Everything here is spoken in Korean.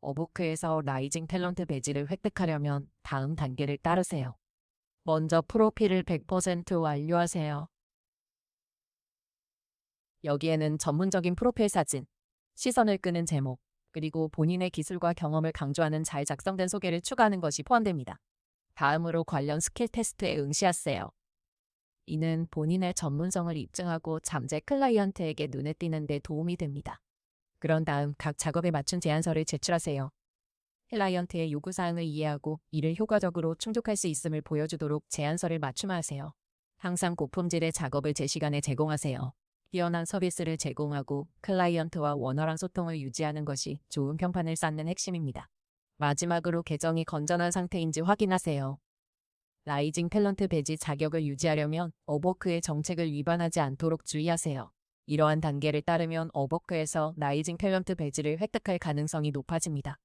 어보크에서 라이징 탤런트 배지를 획득하려면 다음 단계를 따르세요. 먼저 프로필을 100% 완료하세요. 여기에는 전문적인 프로필 사진, 시선을 끄는 제목, 그리고 본인의 기술과 경험을 강조하는 잘 작성된 소개를 추가하는 것이 포함됩니다. 다음으로 관련 스킬 테스트에 응시하세요. 이는 본인의 전문성을 입증하고 잠재 클라이언트에게 눈에 띄는 데 도움이 됩니다. 그런 다음 각 작업에 맞춘 제안서를 제출하세요. 클라이언트의 요구사항을 이해하고 이를 효과적으로 충족할 수 있음을 보여주도록 제안서를 맞춤하세요. 항상 고품질의 작업을 제 시간에 제공하세요. 뛰어난 서비스를 제공하고 클라이언트와 원활한 소통을 유지하는 것이 좋은 평판을 쌓는 핵심입니다. 마지막으로 계정이 건전한 상태인지 확인하세요. 라이징 탤런트 배지 자격을 유지하려면 어버크의 정책을 위반하지 않도록 주의하세요. 이러한 단계를 따르면 어버크에서 라이징 탤런트 배지를 획득할 가능성이 높아집니다.